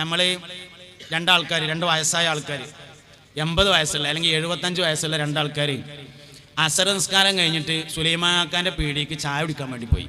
നമ്മൾ രണ്ടാൾക്കാർ രണ്ട് വയസ്സായ ആൾക്കാർ എൺപത് വയസ്സുള്ള അല്ലെങ്കിൽ എഴുപത്തഞ്ച് വയസ്സുള്ള രണ്ടാൾക്കാർ അസർ നിസ്കാരം കഴിഞ്ഞിട്ട് സുലൈമാക്കാന്റെ പീടിക്ക് ചായ കുടിക്കാൻ വേണ്ടി പോയി.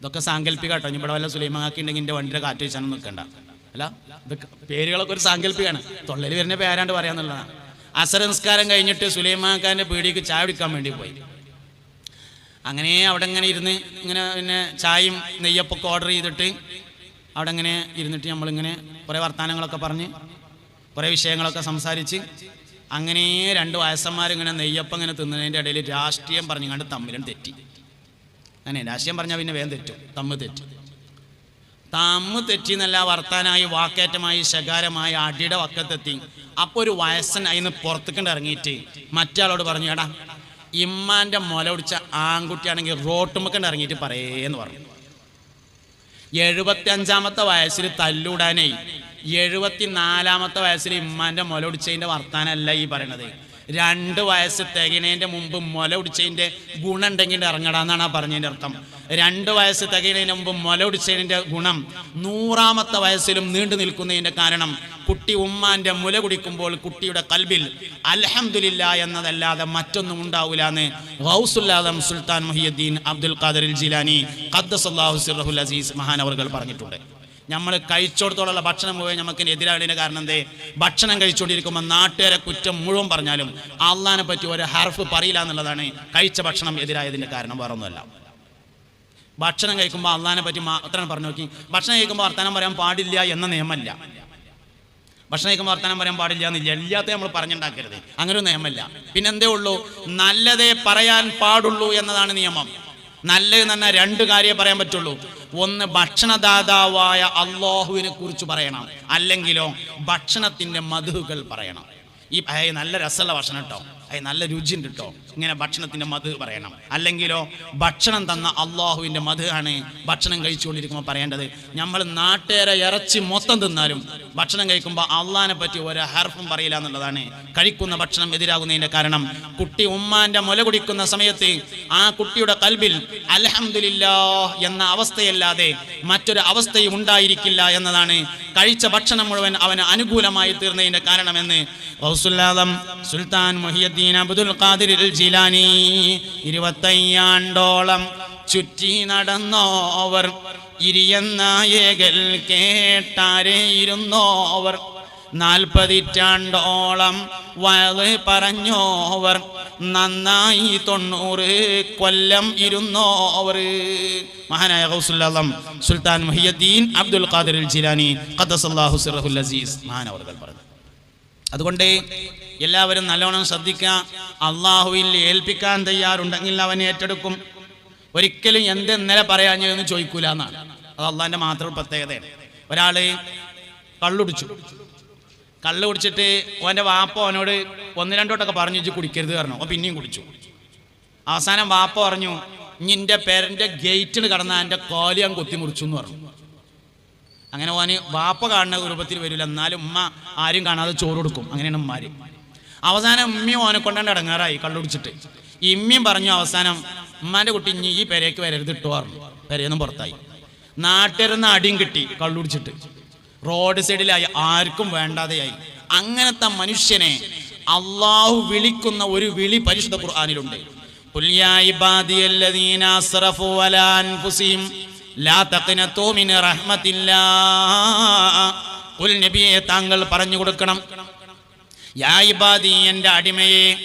ഇതൊക്കെ സാങ്കല്പിക കേട്ടോ ഇവിടെ വല്ല സുലൈമാക്കി ഉണ്ടെങ്കിൽ എന്റെ വണ്ടിയുടെ കാറ്റ് വെച്ചാൽ നിൽക്കണ്ട. അല്ല ഇതൊക്കെ പേരുകളൊക്കെ ഒരു സാങ്കല്പികമാണ്. തൊള്ളൽ വരുന്ന പേരാണ്ട് പറയാന്നുള്ളതാണ്. അസർ നിസ്കാരം കഴിഞ്ഞിട്ട് സുലൈമാക്കാന്റെ പീടിക്ക് ചായ കുടിക്കാൻ വേണ്ടി പോയി. അങ്ങനെ അവിടെ ഇങ്ങനെ ഇരുന്ന് ഇങ്ങനെ പിന്നെ ചായയും നെയ്യപ്പൊക്കെ ഓർഡർ ചെയ്തിട്ട് അവിടെ ഇങ്ങനെ ഇരുന്നിട്ട് നമ്മളിങ്ങനെ കുറേ വർത്തമാനങ്ങളൊക്കെ പറഞ്ഞ് കുറേ വിഷയങ്ങളൊക്കെ സംസാരിച്ച് അങ്ങനെ രണ്ട് വയസ്സന്മാരിങ്ങനെ നെയ്യപ്പം ഇങ്ങനെ തിന്നതിന്റെ ഇടയിൽ രാഷ്ട്രീയം പറഞ്ഞു കണ്ട് തമ്മിലും തെറ്റി. അങ്ങനെ രാഷ്ട്രീയം പറഞ്ഞാൽ പിന്നെ വേഗം തെറ്റും തമ്മ് തെറ്റും. തമ്മ് തെറ്റിന്നല്ല വർത്താനായി വാക്കേറ്റമായി ശകാരമായി അടിയുടെ വക്കത്തെത്തി. അപ്പോൾ ഒരു വയസ്സൻ അതിന് പുറത്തേക്കൊണ്ട് ഇറങ്ങിയിട്ട് മറ്റാളോട് പറഞ്ഞു എടാ ഇമ്മാന്റെ മുല ഒടിച്ച ആൺകുട്ടിയാണെങ്കിൽ റോട്ടുമ്മക്കണ്ട് ഇറങ്ങിയിട്ട് പറയേന്ന് പറഞ്ഞു. എഴുപത്തി അഞ്ചാമത്തെ വയസ്സിൽ തല്ലൂടാനായി. എഴുപത്തി നാലാമത്തെ വയസ്സിൽ ഇമ്മാന്റെ മുല ഒടിച്ചതിന്റെ വർത്താനല്ല ഈ പറയണത്. രണ്ട് വയസ്സ് തികയണേന്റെ മുമ്പ് മുല ഒടിച്ചതിന്റെ ഗുണം ഉണ്ടെങ്കിൽ ഇറങ്ങടാന്നാണ് ആ പറഞ്ഞതിന്റെ അർത്ഥം. രണ്ട് വയസ്സ് തികയണേന് മുമ്പ് മുല ഒടിച്ചതിന്റെ ഗുണം നൂറാമത്തെ വയസ്സിലും നീണ്ടു നിൽക്കുന്നതിന്റെ കാരണം കുട്ടി ഉമ്മാന്റെ മുല കുടിക്കുമ്പോൾ കുട്ടിയുടെ കൽബിൽ അലഹമില്ല എന്നതല്ലാതെ മറ്റൊന്നും ഉണ്ടാവില്ല എന്ന് ഗൗസുല്ലാദം സുൽത്താൻ മുഹിയുദ്ദീൻ അബ്ദുൽ ഖാദർ ജിലാനി ഖദ്ദസ് അള്ളാഹു സിറഹുൽ അസീസ് മഹാനവറുകൾ പറഞ്ഞിട്ടുണ്ട്. നമ്മൾ കഴിച്ചോടത്തോളം ഭക്ഷണം പോയി നമുക്ക് എതിരാളിന്റെ കാരണം എന്തേ? ഭക്ഷണം കഴിച്ചുകൊണ്ടിരിക്കുമ്പോൾ നാട്ടുകാരെ കുറ്റം മുഴുവൻ പറഞ്ഞാലും അള്ളഹാനെ പറ്റി ഒരു ഹർഫ് പറയില്ല എന്നുള്ളതാണ് കഴിച്ച ഭക്ഷണം എതിരായതിന്റെ കാരണം വേറെ ഭക്ഷണം കഴിക്കുമ്പോൾ അള്ളഹാനെ പറ്റി മാത്രം പറഞ്ഞു നോക്കി. ഭക്ഷണം കഴിക്കുമ്പോൾ വർത്തമാനം പറയാൻ പാടില്ല എന്ന നിയമമല്ല ഭക്ഷണം കഴിക്കുമ്പോൾ വർത്തമാനം പറയാൻ പാടില്ല എന്നില്ല എല്ലാത്ത നമ്മൾ പറഞ്ഞുണ്ടാക്കരുത്. അങ്ങനെ ഒരു നിയമമല്ല പിന്നെന്തേ ഉള്ളൂ? നല്ലതേ പറയാൻ പാടുള്ളൂ എന്നതാണ് നിയമം. നല്ലത് തന്നെ രണ്ട് കാര്യം പറയാൻ പറ്റുള്ളൂ. ഒന്ന് ഭക്ഷണദാതാവായ അള്ളാഹുവിനെ കുറിച്ച് പറയണം. അല്ലെങ്കിലോ ഭക്ഷണത്തിന്റെ മധുകൾ പറയണം. ഈ നല്ല രസമുള്ള ഭക്ഷണം കേട്ടോ. നല്ല രുചിയുണ്ട് കേട്ടോ ഇങ്ങനെ ഭക്ഷണത്തിന്റെ മധു പറയണം. അല്ലെങ്കിലോ ഭക്ഷണം തന്ന അള്ളാഹുവിന്റെ മധു ആണ് ഭക്ഷണം കഴിച്ചുകൊണ്ടിരിക്കുമ്പോൾ പറയേണ്ടത്. നമ്മൾ നാട്ടുകാരെ ഇറച്ചി മൊത്തം തിന്നാലും ഭക്ഷണം കഴിക്കുമ്പോൾ അള്ളാഹിനെ പറ്റി ഒരു ഹർഫും പറയില്ല എന്നുള്ളതാണ്. കഴിക്കുന്ന ഭക്ഷണം എതിരാകുന്നതിന്റെ കാരണം. കുട്ടി ഉമ്മാന്റെ മുല കുടിക്കുന്ന സമയത്ത് ആ കുട്ടിയുടെ കൽബിൽ അലഹമില്ലാ എന്ന അവസ്ഥയല്ലാതെ മറ്റൊരു അവസ്ഥയും ഉണ്ടായിരിക്കില്ല എന്നതാണ്. കഴിച്ച ഭക്ഷണം മുഴുവൻ അവന് അനുകൂലമായി തീർന്നതിന്റെ കാരണമെന്ന്. Sultan Muhiyuddin Abdul Qadir Jilani. ഇരുപത്തയ്യാണ്ടോളം ചുറ്റി നടന്നോവർ. ഇരിയന്നായകൽ കേട്ടാരേ ഇരുന്നോവർ നാൽപ്പതിറ്റാണ്ടോളം വയത് പറഞ്ഞോവർ. നന്നായി തൊണ്ണൂറ് കൊല്ലം ഇരുന്നോവർ. മഹാനായ ഹൗസുല്ലാം Sultan Mahiyuddin Abdul Qadir Jilani. ഖദസല്ലാഹു സിറഹുൽ അസീസ്. മഹാനവർകൾ പറഞ്ഞു. അതുകൊണ്ട് എല്ലാവരും നല്ലോണം ശ്രദ്ധിക്കുക. അള്ളാഹുവിൽ ഏൽപ്പിക്കാൻ തയ്യാറുണ്ടെങ്കിൽ അവൻ ഏറ്റെടുക്കും. ഒരിക്കലും എന്ത് ഇന്നലെ പറയാഞ്ഞു എന്ന് ചോദിക്കൂല എന്നാണ്. അത് അള്ളാഹിന്റെ മാത്രം പ്രത്യേകതയാണ്. ഒരാൾ കള്ളുടിച്ചു. കള്ള് കുടിച്ചിട്ട് ഓന്റെ വാപ്പ അവനോട് ഒന്ന് രണ്ടോട്ടൊക്കെ പറഞ്ഞു വെച്ച് കുടിക്കരുത് പറഞ്ഞു. അവൻ പിന്നെയും കുടിച്ചു. അവസാനം വാപ്പ പറഞ്ഞു എന്റെ പേരന്റെ ഗേറ്റിൽ കടന്ന എന്റെ കോലി ഞാൻ കൊത്തി മുറിച്ചു എന്ന് പറഞ്ഞു. അങ്ങനെ ഓന് വാപ്പ കാണുന്ന രൂപത്തിൽ വരില്ല എന്നാലും ഉമ്മ ആരും കാണാതെ ചോറ് കൊടുക്കും. അങ്ങനെയാണ് ഉമ്മാര്. അവസാനം ഉമ്മി ഓനെ കൊണ്ടാണ്ട് അടങ്ങാറായി കള്ളുടിച്ചിട്ട്. ഇമ്മിയും പറഞ്ഞു അവസാനം ഉമ്മാന്റെ കുട്ടി ഇനി ഈ പെരയ്ക്ക് വരരുത് ഇട്ടുവാറുണ്ട് പെരയൊന്നും പുറത്തായി. നാട്ടിരുന്ന് അടിയും കിട്ടി കള്ളുടിച്ചിട്ട്. റോഡ് സൈഡിലായി ആർക്കും വേണ്ടാതെയായി. അങ്ങനത്തെ മനുഷ്യനെ അള്ളാഹു വിളിക്കുന്ന ഒരു വിളി പരിശുദ്ധ ഖുർആാനിലുണ്ട്. താങ്കൾ പറഞ്ഞു കൊടുക്കണം. യാ ഇബാദി എന്റെ അടിമയെ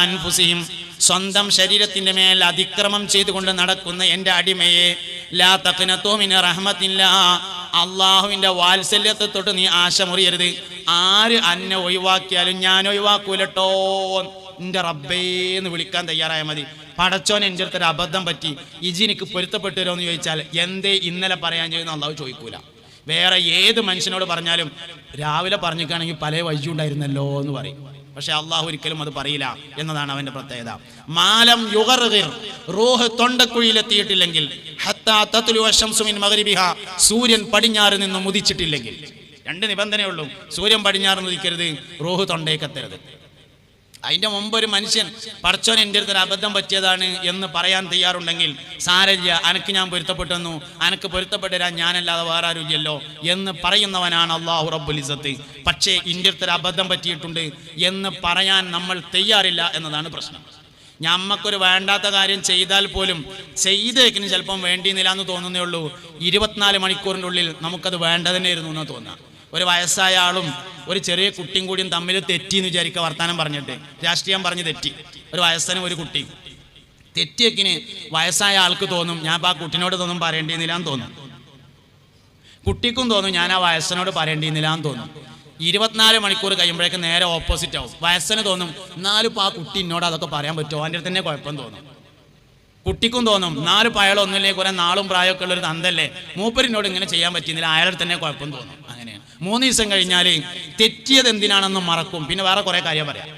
അൻഫുസിഹിം. സ്വന്തം ശരീരത്തിന്റെ മേൽ അതിക്രമം ചെയ്തുകൊണ്ട് നടക്കുന്ന എന്റെ അടിമയെ. ലാ തഖ്നതു മിൻ റഹ്മത്തില്ല. അള്ളാഹുവിന്റെ വാത്സല്യത്തെ തൊട്ട് നീ ആശ മുറിയരുത് ആര് അന്നെ ഒഴിവാക്കിയാലും ഞാൻ ഒഴിവാക്കൂലട്ടോ. എന്റെ റബ്ബേ എന്ന് വിളിക്കാൻ തയ്യാറായ മതി. പടച്ചോൻ എന്റെ അടുത്തൊരു അബദ്ധം പറ്റി. ഇജി എനിക്ക് പൊരുത്തപ്പെട്ടു എന്ന് ചോദിച്ചാൽ എന്തേ ഇന്നലെ പറയാൻ ചെയ്യുന്ന അള്ളാഹു ചോദിക്കൂല. വേറെ ഏത് മനുഷ്യനോട് പറഞ്ഞാലും രാവിലെ പറഞ്ഞിക്കാണെങ്കിൽ പല വൈദ്യം ഉണ്ടായിരുന്നല്ലോ എന്ന് പറയും. പക്ഷെ അള്ളാഹു ഒരിക്കലും അത് പറയില്ല എന്നതാണ് അവന്റെ പ്രത്യേകത. മാലം റൂഹ് തൊണ്ടക്കുഴിയിലെത്തിയിട്ടില്ലെങ്കിൽ സൂര്യൻ പടിഞ്ഞാറ് നിന്ന് മുതിച്ചിട്ടില്ലെങ്കിൽ രണ്ട് നിബന്ധനയുള്ളൂ സൂര്യൻ പടിഞ്ഞാറ് മുതിക്കരുത് റൂഹ് തൊണ്ടേക്കെത്തരുത് അതിന്റെ മുമ്പ് ഒരു മനുഷ്യൻ പടച്ചോൻ എന്റെ അടുത്ത് ഒരു അബദ്ധം പറ്റിയതാണ് എന്ന് പറയാൻ തയ്യാറുണ്ടെങ്കിൽ സാരല്ല അനക്ക് ഞാൻ പൊരുത്തപ്പെട്ടെന്നു. അനക്ക് പൊരുത്തപ്പെട്ടുതരാൻ ഞാനല്ലാതെ വേറെ ആരുമില്ലല്ലോ എന്ന് പറയുന്നവനാണ് അള്ളാഹു റബ്ബുൽ ഇസത്ത് പക്ഷേ എന്റെ അടുത്ത് ഒരു അബദ്ധം പറ്റിയിട്ടുണ്ട് എന്ന് പറയാൻ നമ്മൾ തയ്യാറില്ല എന്നതാണ് പ്രശ്നം. ഞമ്മക്കൊരു വേണ്ടാത്ത കാര്യം ചെയ്താൽ പോലും ചെയ്തേക്കിന് ചിലപ്പം വേണ്ടിയിരുന്നില്ല എന്ന് തോന്നുന്നേ ഉള്ളൂ. ഇരുപത്തിനാല് മണിക്കൂറിന്റെ ഉള്ളിൽ നമുക്കത് വേണ്ടതന്നെ ഇരുന്നു എന്ന് തോന്നാം. ഒരു വയസ്സായ ആളും ഒരു ചെറിയ കുട്ടിയും കൂടിയും തമ്മിൽ തെറ്റി എന്ന് വിചാരിക്കുക വർത്താനം പറഞ്ഞിട്ട്. രാഷ്ട്രീയം പറഞ്ഞ് തെറ്റി. ഒരു വയസ്സനും ഒരു കുട്ടിയും. തെറ്റിയക്കിന് വയസ്സായ ആൾക്ക് തോന്നും ഞാൻ ആ കുട്ടിനോട് തോന്നും പറയേണ്ടിയിരുന്നില്ല എന്ന് തോന്നും. കുട്ടിക്കും തോന്നും ഞാൻ ആ വയസ്സനോട് പറയേണ്ടിയിരുന്നില്ല എന്ന് തോന്നും. ഇരുപത്തിനാല് മണിക്കൂർ കഴിയുമ്പോഴേക്ക് നേരെ ഓപ്പോസിറ്റ് ആവും. വയസ്സന് തോന്നും എന്നാലും ഇപ്പോൾ ആ കുട്ടി എന്നോട് അതൊക്കെ പറയാൻ പറ്റുമോ? അതിന്റെ തന്നെ കുഴപ്പം തോന്നും. കുട്ടിക്കും തോന്നും നാല് പയളൊന്നുമില്ലേ കുറെ നാളും പ്രായമൊക്കെ ഉള്ളൊരു തന്തല്ലേ മൂപ്പരിനോട് ഇങ്ങനെ ചെയ്യാൻ പറ്റിയെന്നില്ല അയാളുടെ തന്നെ കുഴപ്പം തോന്നും. അങ്ങനെയാണ്. മൂന്ന് ദിവസം കഴിഞ്ഞാൽ തെറ്റിയത് എന്തിനാണെന്ന് മറക്കും. പിന്നെ വേറെ കുറെ കാര്യം പറയാം.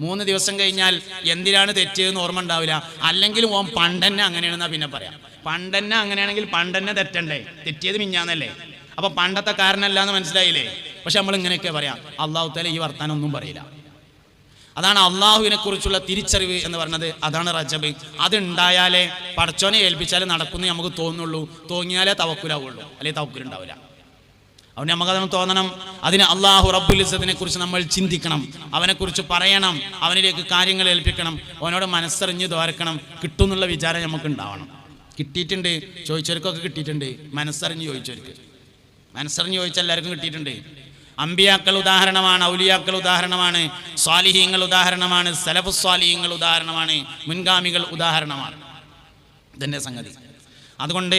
മൂന്ന് ദിവസം കഴിഞ്ഞാൽ എന്തിനാണ് തെറ്റിയതെന്ന് ഓർമ്മ ഉണ്ടാവില്ല. അല്ലെങ്കിൽ ഓൻ പണ്ടന്നെ അങ്ങനെയാണെന്നാ പിന്നെ പറയാം. പണ്ടന്നെ അങ്ങനെയാണെങ്കിൽ പണ്ടന്നെ തെറ്റണ്ടേ? തെറ്റിയത് മിഞ്ഞാന്നല്ലേ? അപ്പൊ പണ്ടത്തെ കാരണമല്ല എന്ന് മനസ്സിലായില്ലേ? പക്ഷെ നമ്മൾ ഇങ്ങനെയൊക്കെ പറയാം. അള്ളാഹു തല ഈ വർത്താനം ഒന്നും പറയില്ല. അതാണ് അള്ളാഹുവിനെ കുറിച്ചുള്ള തിരിച്ചറിവ് എന്ന് പറഞ്ഞത് അതാണ് റജബ്. അതുണ്ടായാലേ പടച്ചോനെ ഏൽപ്പിച്ചാലേ നടക്കുന്നു നമുക്ക് തോന്നുള്ളൂ തോന്നിയാലേ തവക്കുലാവുള്ളൂ. അല്ലെങ്കിൽ തവക്കുലുണ്ടാവില്ല. അതുകൊണ്ട് നമുക്കതിന് തോന്നണം. അതിന് അള്ളാഹു റബ്ബുലിസത്തിനെ കുറിച്ച് നമ്മൾ ചിന്തിക്കണം. അവനെ കുറിച്ച് പറയണം. അവനിലേക്ക് കാര്യങ്ങൾ ഏൽപ്പിക്കണം. അവനോട് മനസ്സറിഞ്ഞ് തോരക്കണം കിട്ടും എന്നുള്ള വിചാരം നമുക്ക് ഉണ്ടാവണം കിട്ടിയിട്ടുണ്ട്. ചോദിച്ചവർക്കൊക്കെ കിട്ടിയിട്ടുണ്ട്. മനസ്സറിഞ്ഞ് ചോദിച്ചവർക്ക്. മനസ്സറിഞ്ഞ് ചോദിച്ച എല്ലാവർക്കും കിട്ടിയിട്ടുണ്ട്. അമ്പിയാക്കൾ ഉദാഹരണമാണ് ഔലിയാക്കൾ ഉദാഹരണമാണ് സ്വാലിഹീങ്ങൾ ഉദാഹരണമാണ് സലഫ് സ്വാലിഹീങ്ങൾ ഉദാഹരണമാണ് മുൻഗാമികൾ ഉദാഹരണമാണ്. ഇതന്നെ സംഗതി. അതുകൊണ്ട്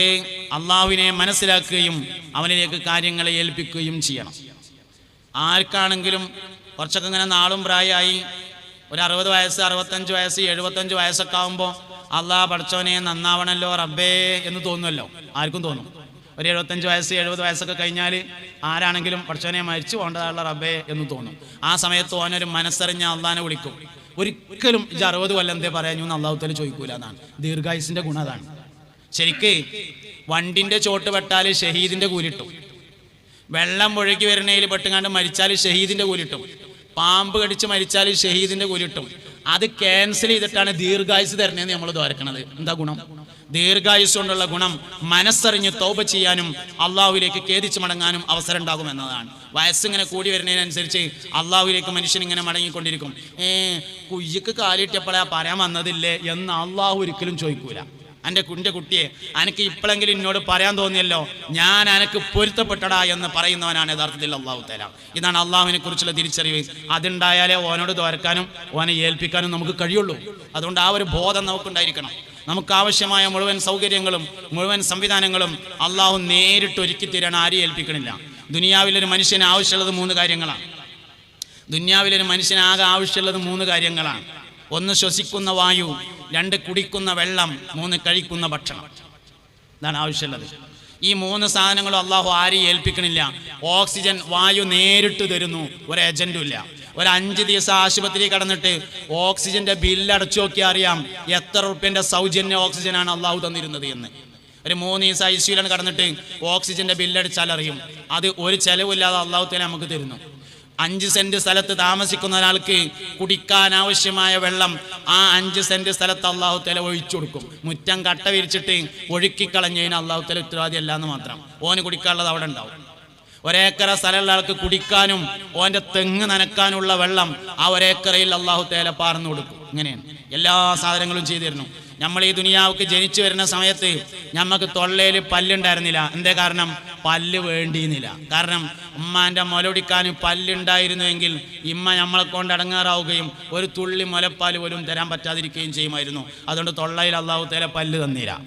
അള്ളാഹുവിനെ മനസ്സിലാക്കുകയും അവനിലേക്ക് കാര്യങ്ങളെ ഏൽപ്പിക്കുകയും ചെയ്യണം. ആർക്കാണെങ്കിലും കുറച്ചൊക്കെ ഇങ്ങനെ നാളും പ്രായമായി ഒരു അറുപത് വയസ്സ് അറുപത്തഞ്ച് വയസ്സ് എഴുപത്തഞ്ച് വയസ്സൊക്കെ ആകുമ്പോൾ അള്ളാഹ് പഠിച്ചവനെ നന്നാവണല്ലോ റബ്ബേ എന്ന് തോന്നുമല്ലോ ആർക്കും തോന്നും. ഒരു എഴുപത്തഞ്ച് വയസ്സ് എഴുപത് വയസ്സൊക്കെ കഴിഞ്ഞാൽ ആരാണെങ്കിലും പഠിച്ചവനെ മരിച്ചു പോകേണ്ടതായുള്ള റബ്ബേ എന്ന് തോന്നും. ആ സമയത്ത് ഓനൊരു മനസ്സറിഞ്ഞ അള്ളഹാനെ വിളിക്കും. ഒരിക്കലും ഇത് അറുപത് കൊല്ലം എന്തേ പറയാഞ്ഞു എന്ന് ചോദിക്കൂലെന്നാണ് തല ചോദിക്കൂല ദീർഘായുസിന്റെ അതാണ്. ശരിക്ക് വണ്ടിന്റെ ചോട്ട് പെട്ടാൽ ഷഹീദിന്റെ കൂലിട്ടും. വെള്ളം ഒഴുകി വരുന്നതിൽ പെട്ടുകാണ്ട് മരിച്ചാൽ ഷഹീദിന്റെ കൂലിട്ടും. പാമ്പ് കടിച്ച് മരിച്ചാൽ ഷഹീദിന്റെ കൂലിട്ടും. അത് ക്യാൻസൽ ചെയ്തിട്ടാണ് ദീർഘായുസ് തരണേന്ന് നമ്മൾ ദ്വാരക്കണത്. എന്താ ഗുണം? ദീർഘായുസ് കൊണ്ടുള്ള ഗുണം മനസ്സറിഞ്ഞ് തോപ ചെയ്യാനും അള്ളാഹുവിലേക്ക് ഖേദിച്ച് മടങ്ങാനും അവസരം ഉണ്ടാകും എന്നതാണ് വയസ്സിങ്ങനെ കൂടി വരുന്നതിനനുസരിച്ച് അള്ളാഹുവിലേക്ക് മനുഷ്യൻ ഇങ്ങനെ മടങ്ങിക്കൊണ്ടിരിക്കും. ഏ കുയ്യക്ക് കാലിട്ടിയപ്പോഴാ പറയാൻ വന്നതില്ലേ എന്ന് അള്ളാഹു ഒരിക്കലും ചോദിക്കൂല. എന്റെ കുഞ്ഞ കുട്ടിയെ അനക്ക് ഇപ്പോഴെങ്കിലും എന്നോട് പറയാൻ തോന്നിയല്ലോ? ഞാൻ അനക്ക് പൊരുത്തപ്പെട്ടടാ എന്ന് പറയുന്നവനാണ് യഥാർത്ഥത്തിൽ അള്ളാഹു തല ഇതാണ് അള്ളാഹുവിനെ കുറിച്ചുള്ള തിരിച്ചറിവ്. അതുണ്ടായാലേ ഓനോട് തോരക്കാനും ഓനെ ഏൽപ്പിക്കാനും നമുക്ക് കഴിയുള്ളൂ. അതുകൊണ്ട് ആ ഒരു ബോധം നമുക്കുണ്ടായിരിക്കണം. നമുക്ക് ആവശ്യമായ മുഴുവൻ സൗകര്യങ്ങളും മുഴുവൻ സംവിധാനങ്ങളും അള്ളാഹു നേരിട്ട് ഒരുക്കി തരാൻ ആരെയും ഏൽപ്പിക്കണില്ല. ദുനിയാവിലൊരു മനുഷ്യന് ആവശ്യമുള്ളത് മൂന്ന് കാര്യങ്ങളാണ്. ദുനിയാവിലൊരു മനുഷ്യനാകെ ആവശ്യമുള്ളത് മൂന്ന് കാര്യങ്ങളാണ്. ഒന്ന് ശ്വസിക്കുന്ന വായു രണ്ട് കുടിക്കുന്ന വെള്ളം മൂന്ന് കഴിക്കുന്ന ഭക്ഷണം. ഇതാണ് ആവശ്യമുള്ളത്. ഈ മൂന്ന് സാധനങ്ങളും അള്ളാഹു ആരെയും ഏൽപ്പിക്കണില്ല. ഓക്സിജൻ വായു നേരിട്ട് തരുന്നു. ഒരു ഏജന്റും ഇല്ല. ഒരു അഞ്ച് ദിവസം ആശുപത്രി കടന്നിട്ട് ഓക്സിജന്റെ ബില്ല് അടച്ചു നോക്കിയാൽ അറിയാം എത്ര റുപ്യന്റെ സൗജന്യ ഓക്സിജനാണ് അള്ളാഹു തന്നിരുന്നത് എന്ന്. ഒരു മൂന്ന് ദിവസം ഐ സിയിലാണ് കടന്നിട്ട് ഓക്സിജന്റെ ബില്ലടിച്ചാൽ അറിയും. അത് ഒരു ചെലവില്ലാതെ അള്ളാഹു തന്നെ നമുക്ക് തരുന്നു. അഞ്ച് സെന്റ് സ്ഥലത്ത് താമസിക്കുന്ന ഒരാൾക്ക് കുടിക്കാൻ ആവശ്യമായ വെള്ളം ആ അഞ്ച് സെന്റ് സ്ഥലത്ത് അള്ളാഹു തല ഒഴിച്ചു കൊടുക്കും. മുറ്റം കട്ട വിരിച്ചിട്ട് ഒഴുക്കിക്കളഞ്ഞതിന് അള്ളാഹു തല ഉത്തരവാദി എന്ന് മാത്രം. ഓന് കുടിക്കാനുള്ളത് അവിടെ ഉണ്ടാവും. ഒരേക്കറ സ്ഥലമുള്ള ആൾക്ക് കുടിക്കാനും ഓന്റെ തെങ്ങ് നനക്കാനുള്ള വെള്ളം ആ ഒരേക്കറയിൽ അള്ളാഹു തേല പാർന്നു കൊടുക്കും. ഇങ്ങനെയാണ്. എല്ലാ സാധനങ്ങളും ചെയ്തു തരുന്നു. നമ്മൾ ഈ ദുനിയാവ്ക്ക് ജനിച്ചു വരുന്ന സമയത്ത് നമുക്ക് തൊള്ളയിൽ പല്ലുണ്ടായിരുന്നില്ല. എന്തേ കാരണം? പല്ല് വേണ്ടിയിരുന്നില്ല. കാരണം ഉമ്മാന്റെ മുലൊടിക്കാൻ പല്ലുണ്ടായിരുന്നുവെങ്കിൽ ഇമ്മ നമ്മളെ കൊണ്ട് അടങ്ങാറാവുകയും ഒരു തുള്ളി മുലപ്പാൽ പോലും തരാൻ പറ്റാതിരിക്കുകയും ചെയ്യുമായിരുന്നു. അതുകൊണ്ട് തൊള്ളയിൽ അള്ളാഹു തേല പല്ല് തന്നില്ല.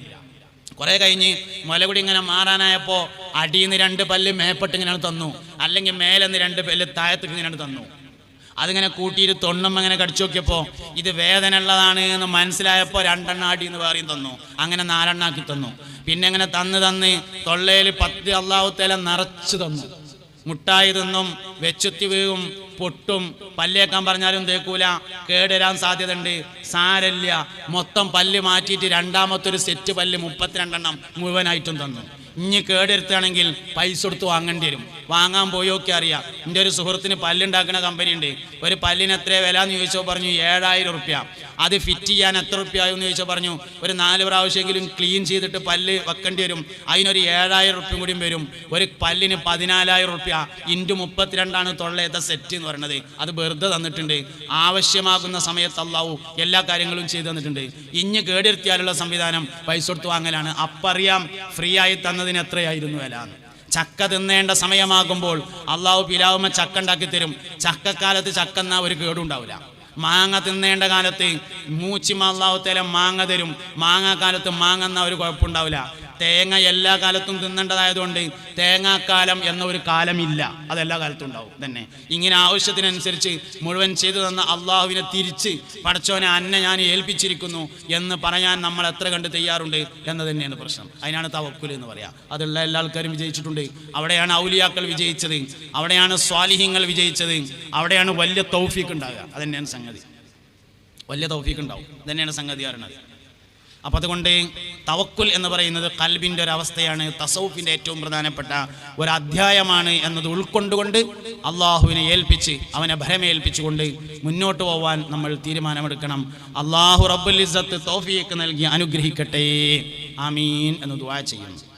കുറെ കഴിഞ്ഞ് മുലകുടി ഇങ്ങനെ മാറാനായപ്പോൾ അടിയിൽ നിന്ന് രണ്ട് പല്ല് മേപ്പെട്ട് ഇങ്ങനെ തന്നു. അല്ലെങ്കിൽ മേലെന്ന് രണ്ട് പല്ല് താഴത്തേക്ക് ഇങ്ങനെ തന്നു. അതിങ്ങനെ കൂട്ടിയിട്ട് തൊണ്ണും അങ്ങനെ കടിച്ചു നോക്കിയപ്പോൾ ഇത് വേദന ഉള്ളതാണ് എന്ന് മനസ്സിലായപ്പോൾ രണ്ടെണ്ണം ആടി എന്ന് പറയും തന്നു. അങ്ങനെ നാലെണ്ണാക്കി തന്നു. പിന്നെ അങ്ങനെ തന്ന് തന്ന് തൊള്ളയിൽ പത്ത് അള്ളാഹുത്തേല നിറച്ചു തന്നു. മുട്ടായി തിന്നും വെച്ചുത്തി വീഴും പൊട്ടും പല്ലേക്കാൻ പറഞ്ഞാലും തേക്കൂല കേടുവരാൻ സാധ്യതയുണ്ട്. സാരല്ല. മൊത്തം പല്ല് മാറ്റിയിട്ട് രണ്ടാമത്തെ ഒരു സെറ്റ് പല്ല് മുപ്പത്തിരണ്ടെണ്ണം മുഴുവനായിട്ടും തന്നു. ഇനി കേടെടുത്താണെങ്കിൽ പൈസ കൊടുത്ത് വാങ്ങേണ്ടി വരും. വാങ്ങാൻ പോയൊക്കെ അറിയാം. എന്റെ ഒരു സുഹൃത്തിന് പല്ലുണ്ടാക്കുന്ന കമ്പനി ഉണ്ട്. ഒരു പല്ലിന് എത്ര വില എന്ന് ചോദിച്ചോ പറഞ്ഞു ഏഴായിരം റുപ്യ അത് ഫിറ്റ് ചെയ്യാൻ എത്ര റുപ്യ ആയെന്ന് ചോദിച്ചോ പറഞ്ഞു ഒരു നാല് പ്രാവശ്യമെങ്കിലും ക്ലീൻ ചെയ്തിട്ട് പല്ല് വെക്കേണ്ടി വരും. അതിനൊരു ഏഴായിരം റുപ്യം കൂടിയും വരും. ഒരു പല്ലിന് പതിനാലായിരം റുപ്യ ഇന്റു മുപ്പത്തിരണ്ടാണ് തൊള്ളയത്തെ സെറ്റ് എന്ന് പറയുന്നത് അത് വെറുതെ തന്നിട്ടുണ്ട്. ആവശ്യമാകുന്ന സമയത്ത് അള്ളാവു എല്ലാ കാര്യങ്ങളും ചെയ്തു തന്നിട്ടുണ്ട്. ഇഞ്ഞ് കേടിരുത്തിയാലുള്ള സംവിധാനം പൈസ കൊടുത്ത് വാങ്ങലാണ്. അപ്പറിയാം ഫ്രീ ആയി തന്നതിന് എത്രയായിരുന്നു വില. ചക്ക തിന്നേണ്ട സമയമാകുമ്പോൾ അള്ളാഹു പിലാവുമ്മ ചക്ക ഉണ്ടാക്കി തരും. ചക്കക്കാലത്ത് ചക്ക ഒരു കേടുണ്ടാവില്ല മാങ്ങ തിന്നേണ്ട കാലത്ത് മൂച്ചിമ അള്ളാഹു തേല മാങ്ങ തരും. മാങ്ങ കാലത്ത് മാങ്ങ ഒരു കുഴപ്പമുണ്ടാവില്ല. തേങ്ങ എല്ലാ കാലത്തും തിന്നേണ്ടതായതുകൊണ്ട് തേങ്ങാക്കാലം എന്ന ഒരു കാലമില്ല. അതെല്ലാ കാലത്തും ഉണ്ടാവും തന്നെ. ഇങ്ങനെ ആവശ്യത്തിനനുസരിച്ച് മുഴുവൻ ചെയ്തു തന്ന അള്ളാഹുവിനെ തിരിച്ച് പടച്ചോനെ അന്നെ ഞാൻ ഏൽപ്പിച്ചിരിക്കുന്നു എന്ന് പറയാൻ നമ്മൾ എത്ര കണ്ട് തയ്യാറുണ്ട് എന്ന് തന്നെയാണ് പ്രശ്നം. അതിനാണ് തവക്കുൽ എന്ന് പറയാം. അതുള്ള എല്ലാ ആൾക്കാരും വിജയിച്ചിട്ടുണ്ട്. അവിടെയാണ് ഔലിയാക്കൾ വിജയിച്ചത്. അവിടെയാണ് സ്വാലിഹ്യങ്ങൾ വിജയിച്ചത്. അവിടെയാണ് വലിയ തൗഫീക്ക് ഉണ്ടാകുക അതന്നെയാണ് സംഗതി. വലിയ തൗഫീക്ക് ഉണ്ടാവും. തന്നെയാണ് സംഗതി അറിയണത് അപ്പം അതുകൊണ്ട് തവക്കുൽ എന്ന് പറയുന്നത് കൽബിന്റെ ഒരു അവസ്ഥയാണ് തസൗഫിന്റെ ഏറ്റവും പ്രധാനപ്പെട്ട ഒരു അധ്യായമാണ് എന്നത് ഉൾക്കൊണ്ടുകൊണ്ട് അള്ളാഹുവിനെ ഏൽപ്പിച്ച് അവനെ ഭരമേൽപ്പിച്ചുകൊണ്ട് മുന്നോട്ട് പോവാൻ നമ്മൾ തീരുമാനമെടുക്കണം. അള്ളാഹു റബ്ബുൽ ഇസത്ത് തോഫിയേക്ക് നൽകി അനുഗ്രഹിക്കട്ടെ. ആമീൻ എന്ന് ദുവാ ചെയ്യുന്നു.